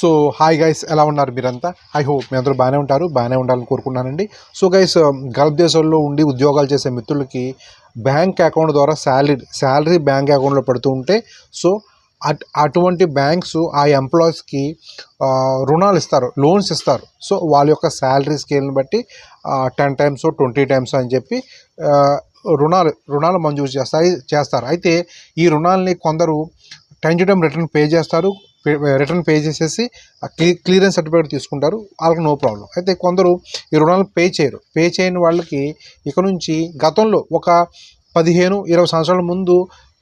So hi guys ఎలా ఉన్నారు మీరంతా? ఐ హోప్ మీ అందరూ బాగానే ఉంటారు బాగానే ఉండాలని కోరుకున్నానండి సో గైస్ um, గల్ఫ్ దేశాల్లో ఉండి ఉద్యోగాలు చేసే మిత్రులకి బ్యాంక్ అకౌంట్ ద్వారా శాలరీ శాలరీ బ్యాంక్ అకౌంట్లో పడుతూ ఉంటే సో అటువంటి బ్యాంక్స్ ఆ ఎంప్లాయీస్కి రుణాలు ఇస్తారు లోన్స్ ఇస్తారు. సో వాళ్ళ యొక్క శాలరీ స్కేల్ని బట్టి టెన్ టైమ్స్ ట్వంటీ టైమ్స్ అని చెప్పి రుణాలు రుణాలు మంజూరు చేస్తాయి చేస్తారు. అయితే ఈ రుణాలని కొందరు time to time return pay చేస్తారు రిటర్న్ పే చేసేసి క్లియరెన్స్ సర్టిఫికేట్ తీసుకుంటారు. వాళ్ళకి నో ప్రాబ్లం అయితే కొందరు ఈ రుణాలు పే చేయరు. పే చేయని వాళ్ళకి ఇక నుంచి గతంలో ఒక పదిహేను ఇరవై సంవత్సరాల ముందు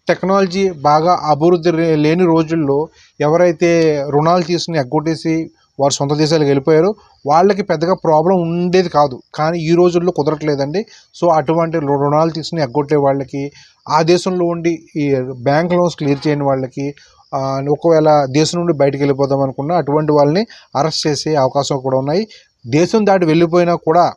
టెక్నాలజీ బాగా అభివృద్ధి లేని రోజుల్లో ఎవరైతే రుణాలు తీసుకుని ఎగ్గొట్టేసి వారు సొంత దేశాలకు వెళ్ళిపోయారో వాళ్ళకి పెద్దగా ప్రాబ్లం ఉండేది కాదు. కానీ ఈ రోజుల్లో కుదరట్లేదండి. సో అటువంటి రుణాలు తీసుకుని ఎగ్గొట్టే వాళ్ళకి ఆ దేశంలో ఉండి ఈ బ్యాంక్ లోన్స్ క్లియర్ చేయని వాళ్ళకి ఒకవేళ దేశం నుండి బయటకు వెళ్ళిపోదాం అనుకున్నా అటువంటి వాళ్ళని అరెస్ట్ చేసే అవకాశం కూడా ఉన్నాయి. దేశం దాటి వెళ్ళిపోయినా కూడా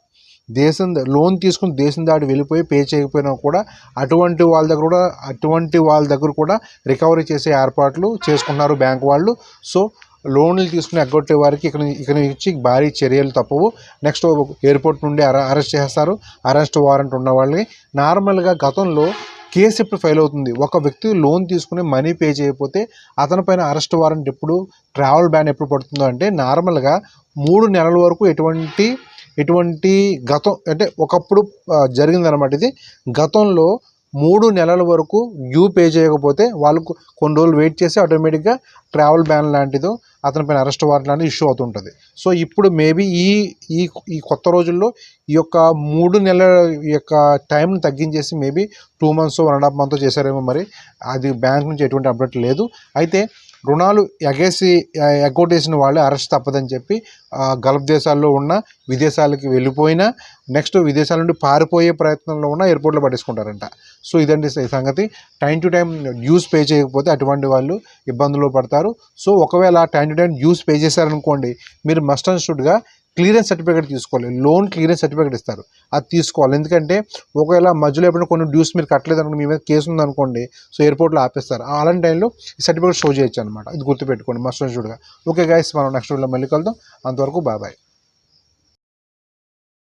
దేశం ద- లోన్ తీసుకుని దేశం దాటి వెళ్ళిపోయి పే చేయకపోయినా కూడా అటువంటి వాళ్ళ దగ్గర కూడా అటువంటి వాళ్ళ దగ్గర కూడా రికవరీ చేసే ఏర్పాట్లు చేసుకున్నారు బ్యాంక్ వాళ్ళు. సో లోన్లు తీసుకుని ఎగ్గొట్టే వారికి ఇక్కడ ఇక్కడ నుంచి భారీ చర్యలు తప్పవు. నెక్స్ట్ ఎయిర్పోర్ట్ నుండి అరెస్ట్ చేస్తారు. అరెస్ట్ వారెంట్ ఉన్న వాళ్ళని నార్మల్గా గతంలో కేసు ఎప్పుడు ఫైల్ అవుతుంది? ఒక వ్యక్తి లోన్ తీసుకుని మనీ పే చేయకపోతే అతనిపైన అరెస్ట్ వారెంట్ ఎప్పుడు ట్రావెల్ బ్యాన్ ఎప్పుడు పడుతుందో అంటే నార్మల్గా మూడు నెలల వరకు ఎటువంటి ఎటువంటి గతం అంటే ఒకప్పుడు జరిగిందనమాట ఇది. గతంలో మూడు నెలల వరకు డ్యూ పే చేయకపోతే వాళ్ళు కొన్ని రోజులు వెయిట్ చేసి ఆటోమేటిక్గా ట్రావెల్ బ్యాన్ లాంటిదో అతనిపైన అరెస్ట్ వారెంట్ లాంటిది ఇష్యూ అవుతుంటుంది. సో ఇప్పుడు మేబీ ఈ ఈ ఈ కొత్త రోజుల్లో ఈ యొక్క మూడు నెలల ఈ యొక్క టైంని తగ్గించేసి maybe two months one and half month చేశారేమో మరి. అది బ్యాంక్ నుంచి ఎటువంటి అప్డేట్ లేదు. అయితే రుణాలు ఎగేసి ఎగ్గొట్టేసిన వాళ్ళే అరెస్ట్ తప్పదని చెప్పి గల్ఫ్ దేశాల్లో ఉన్న విదేశాలకి వెళ్ళిపోయినా నెక్స్ట్ విదేశాల నుండి పారిపోయే ప్రయత్నంలో ఉన్న ఎయిర్పోర్ట్లో పట్టేసుకుంటారంట సో ఇదండి సంగతి. Time to time dues pay చేయకపోతే అటువంటి వాళ్ళు ఇబ్బందులు పడతారు. సో ఒకవేళ time to time dues pay చేశారనుకోండి మీరు మస్ట్ అండ్ షుడ్గా క్లియరెన్స్ సర్టిఫికేట్ తీసుకోవాలి. లోన్ క్లియరెన్స్ సర్టిఫికేట్ ఇస్తారు. అది తీసుకోవాలి. ఎందుకంటే ఒకవేళ మధ్యలో ఎప్పుడైనా కొన్ని డ్యూస్ మీరు కట్టలేదు అనుకో మీ మీద కేసు ఉందనుకోండి సో ఎయిర్పోర్ట్లో ఆపేస్తారు. అలాంటి టైంలో ఈ సర్టిఫికేట్ షో చేయొచ్చు అనమాట ఇది గుర్తుపెట్టుకోండి. మస్ట్ చూడగా. ఓకే గైస్ మనం నెక్స్ట్ వీడియోలో మళ్ళీ కలుద్దాం. అంతవరకు బాబాయ్